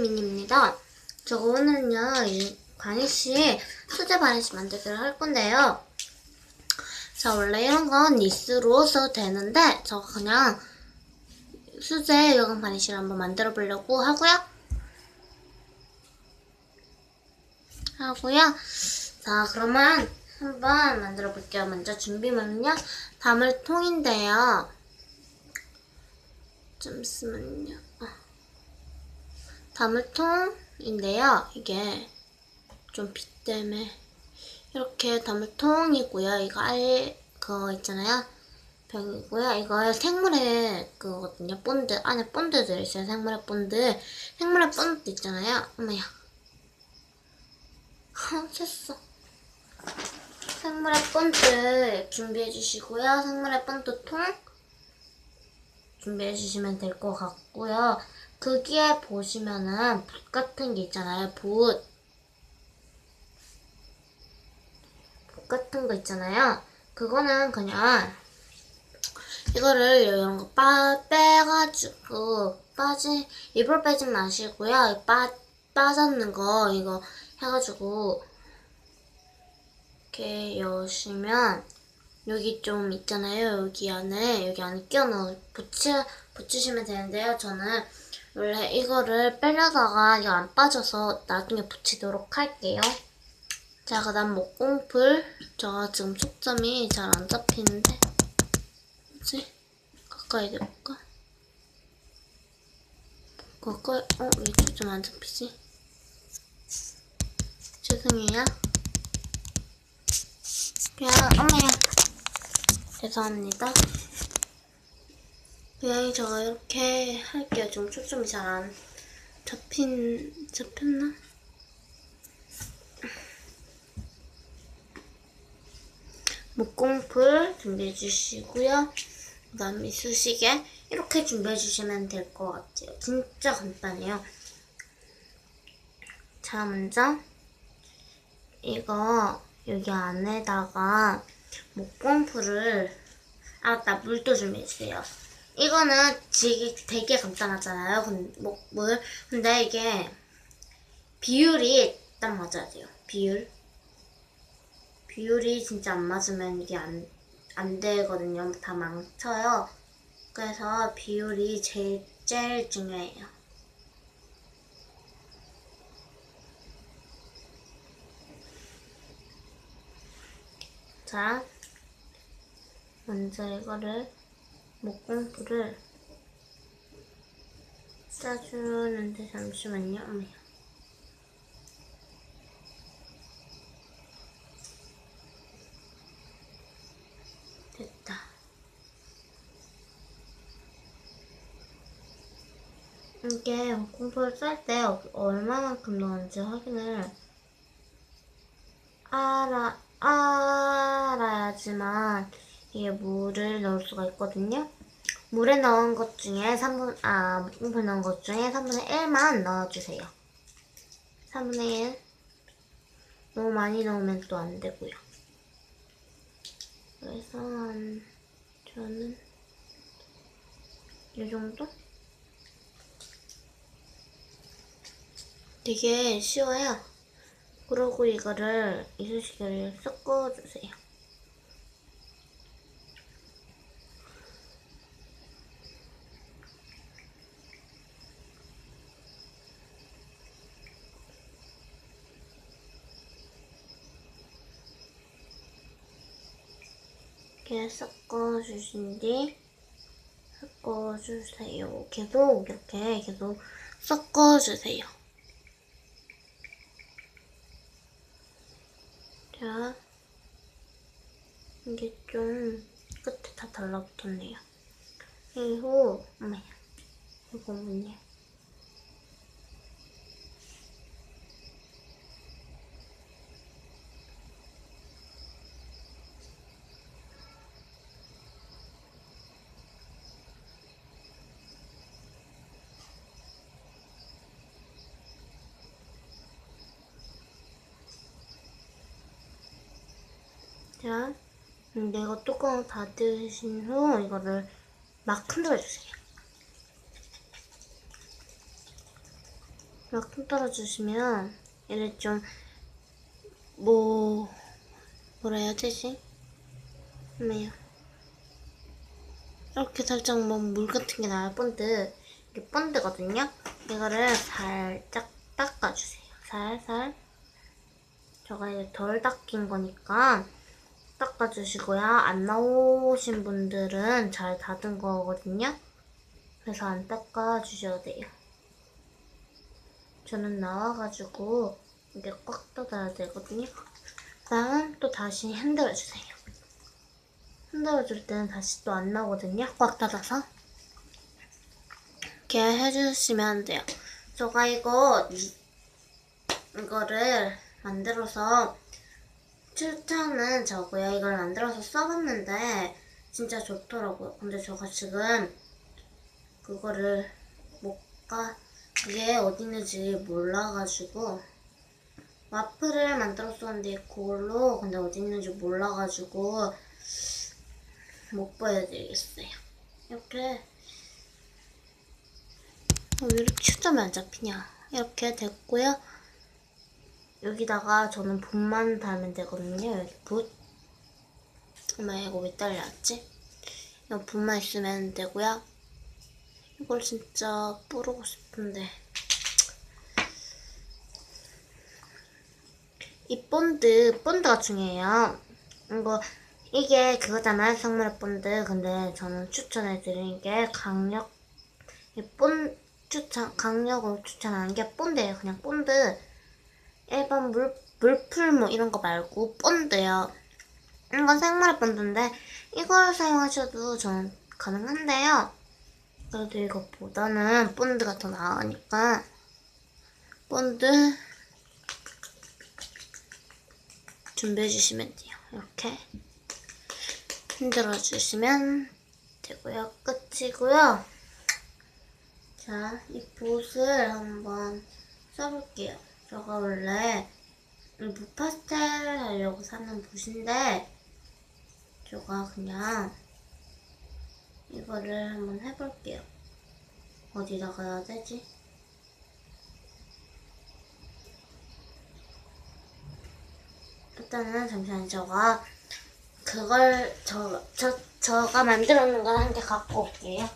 미니입니다. 저 오늘은요, 이 바니쉬, 수제 바니쉬 만들기를 할 건데요. 자, 원래 이런 건 니스로 써도 되는데, 저 그냥 수제 여강 바니쉬를 한번 만들어 보려고 하고요. 하고요. 자, 그러면 한번 만들어 볼게요. 먼저 준비물은요, 담을 통인데요. 잠시만요. 어. 다물통인데요. 이게 좀 빛 때문에 이렇게 다물통이고요. 이거 알 그거 있잖아요. 벽이고요. 이거 생물의 그거거든요. 본드 안에 본드 들어있어요. 생물의 본드. 생물의 본드 있잖아요. 어머야. 샜어. 생물의 본드 준비해 주시고요. 생물의 본드 통 준비해 주시면 될 것 같고요. 거기에 보시면은 붓 같은 게 있잖아요. 붓. 붓 같은 거 있잖아요. 그거는 그냥 이거를 이런 거 빠, 빼가지고 빠지 입을 빼지 마시고요. 빠, 빠졌는 거 이거 해가지고 이렇게 여시면 여기 좀 있잖아요. 여기 안에 여기 안에 끼워 넣어 붙이 붙이시면 되는데요. 저는 원래 이거를 빼려다가 이거 안 빠져서 나중에 붙이도록 할게요. 자, 그 다음 목공풀. 제가 지금 초점이 잘 안 잡히는데. 뭐지? 가까이 대볼까? 가까이, 어, 왜 초점 안 잡히지? 죄송해요. 그냥, 어머야. 죄송합니다. 그냥 이렇게 할게요. 좀 초점이 잘 안 잡힌, 잡혔나? 목공풀 준비해 주시고요. 그 다음 이쑤시개 이렇게 준비해 주시면 될 것 같아요. 진짜 간단해요. 자, 먼저 이거 여기 안에다가 목공풀을 아, 맞다. 물도 준비해주세요. 이거는 되게, 되게 간단하잖아요. 근, 뭐, 물. 근데 이게 비율이 딱 맞아야 돼요. 비율. 비율이 진짜 안 맞으면 이게 안, 안 되거든요. 다 망쳐요. 그래서 비율이 제일, 제일 중요해요. 자, 먼저 이거를 목공풀을 싸주는데 잠시만요. 어머야. 됐다. 이게 목공풀 쌀때 얼마만큼 넣었는지 확인을 알아, 알아야지만 이게 물을 넣을 수가 있거든요. 물에 넣은 것 중에 3분, 아, 목공풀 넣은 것 중에 3분의 1만 넣어주세요. 3분의 1. 너무 많이 넣으면 또 안 되고요. 그래서, 한, 저는, 이 정도? 되게 쉬워요. 그러고 이거를 이쑤시개를 섞어주세요. 이렇게 섞어주신 뒤 섞어주세요. 계속 이렇게 계속 섞어주세요. 자, 이게 좀 끝에 다 달라붙었네요. 그리고, 어머야, 이거 뭐냐. 자, 이제 이거 뚜껑 닫으신 후 이거를 막 흔들어주세요. 막 손떨어 주시면 얘를 좀 뭐 뭐라 해야 되지? 뭐야 이렇게 살짝 뭐 물 같은 게 나요 본드 이게 본드거든요 이거를 살짝 닦아주세요 살살 제가 이제 덜 닦인 거니까 닦아주시고요 안 나오신 분들은 잘 닫은 거거든요 그래서 안 닦아주셔도 돼요 저는 나와가지고 이게 꽉 닫아야 되거든요. 그다음 또 다시 흔들어주세요. 흔들어줄 때는 다시 또 안 나오거든요. 꽉 닫아서 이렇게 해주시면 돼요. 제가 이거 이- 이거를 만들어서 추천은 저고요. 이걸 만들어서 써봤는데 진짜 좋더라고요. 근데 제가 지금 그거를 못 가 그게 어디 있는지 몰라가지고 와플을 만들었었는데 그걸로 근데 어디 있는지 몰라가지고 못 보여드리겠어요. 이렇게 어, 왜 이렇게 초점이 안 잡히냐? 이렇게 됐고요. 여기다가 저는 붓만 달면 되거든요. 여기 붓. 엄마 이거 왜 딸려왔지? 이 붓만 있으면 되고요. 이걸 진짜 뿌르고 싶은데 이 본드 본드가 중요해요. 이거 이게 그거잖아요 성물의 본드. 근데 저는 추천해 드리는 게 강력 이본 추천 강력으로 추천하는 게 본드예요. 그냥 본드 일반 물 물풀 뭐 이런 거 말고 본드요. 이건 생물의 본드인데 이걸 사용하셔도 저는 가능한데요. 그래도 이것보다는 본드가 더 나으니까 본드 준비해 주시면 돼요. 이렇게 흔들어 주시면 되고요. 끝이고요. 자, 이 붓을 한번 써볼게요. 제가 원래 이 붓파스텔 하려고 사는 붓인데 제가 그냥 이거를 한번 해볼게요. 어디다가 해야 되지? 일단은 잠시만 저가 그걸 저, 저, 저가 놓은 걸한 개 갖고 올게요.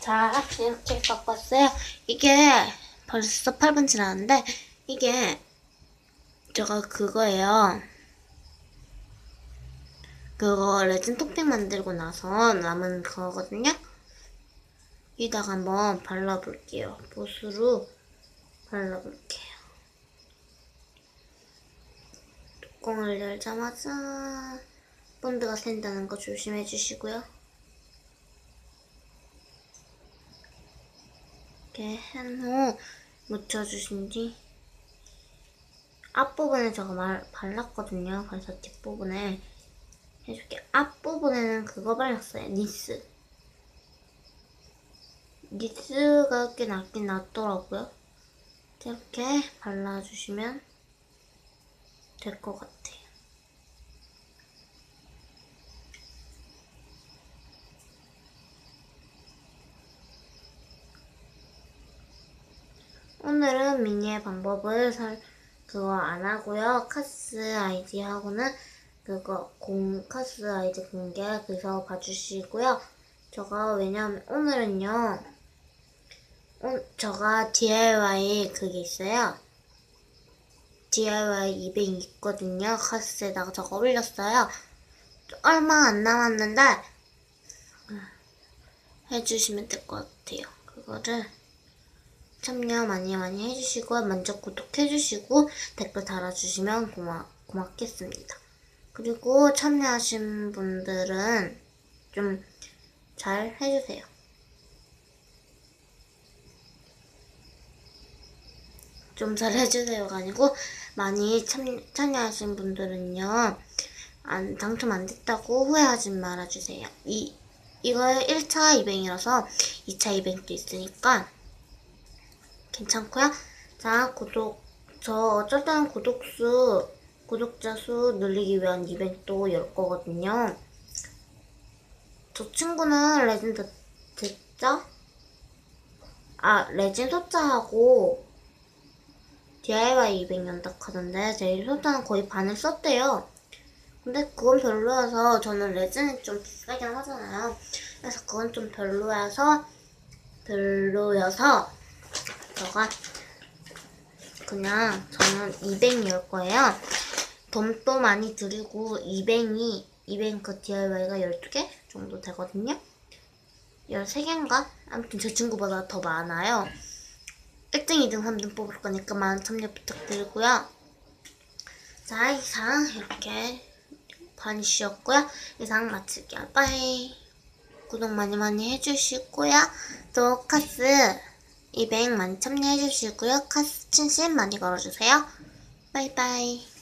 자, 이렇게 왔어요. 이게 벌써 8분 지났는데, 이게 제가 그거예요. 그거 레진 토핑 만들고 나서 남은 거거든요. 여기다가 한번 발라볼게요. 붓으로 발라볼게요. 뚜껑을 열자마자 본드가 샌다는 거 조심해 주시고요. 이렇게 한 후 묻혀주신 뒤 앞부분에 제가 말, 발랐거든요. 그래서 뒷부분에 해줄게요. 앞부분에는 그거 발랐어요. 니스. 니스가 꽤 낫긴 낫더라고요. 이렇게 발라주시면 될 것 같아요. 오늘은 미니의 방법을 설, 그거 안 하고요. 카스 아이디 하고는 그거 공 카스 아이디 공개 그래서 봐주시고요. 제가 왜냐면 오늘은요. 오, 제가 DIY 그게 있어요. DIY 이벤트 있거든요. 카스에다가 저거 올렸어요. 얼마 안 남았는데 해주시면 될 것 같아요. 그거를 참여 많이 많이 해주시고 먼저 구독해주시고 댓글 달아주시면 고마, 고맙겠습니다. 그리고 참여하신 분들은 좀 잘 해주세요. 좀 잘 해주세요가 아니고 많이 참, 참여하신 분들은요 안, 당첨 안 됐다고 후회하지 말아주세요. 이 이거 1차 이벤이라서 2차 이벤도 있으니까 괜찮고요. 자, 구독, 저 어쨌든 구독수, 구독자 수 늘리기 위한 이벤트 열 거거든요. 저 친구는 레진드 됐죠? 아, 레진 소자하고 DIY 200 연dak하던데 제 소자는 거의 반을 썼대요. 근데 그건 별로여서 저는 레진이 좀 비싸긴 하잖아요. 그래서 그건 좀 별로여서 별로여서 제가 그냥 저는 200열 거예요. 돈도 많이 들이고 200이 200 그 DIY가 12개 정도 되거든요. 13개인가? 아무튼 제 친구보다 더 많아요. 1등, 2등, 3등 뽑을 거니까 많은 참여 부탁드리고요. 자, 이상 이렇게 반이시였고요. 이상 마칠게요. 빠이. 구독 많이 많이 해주시고요. 또 카스 200 많이 참여해주시고요. 카스 친심 많이 걸어주세요. 바이바이.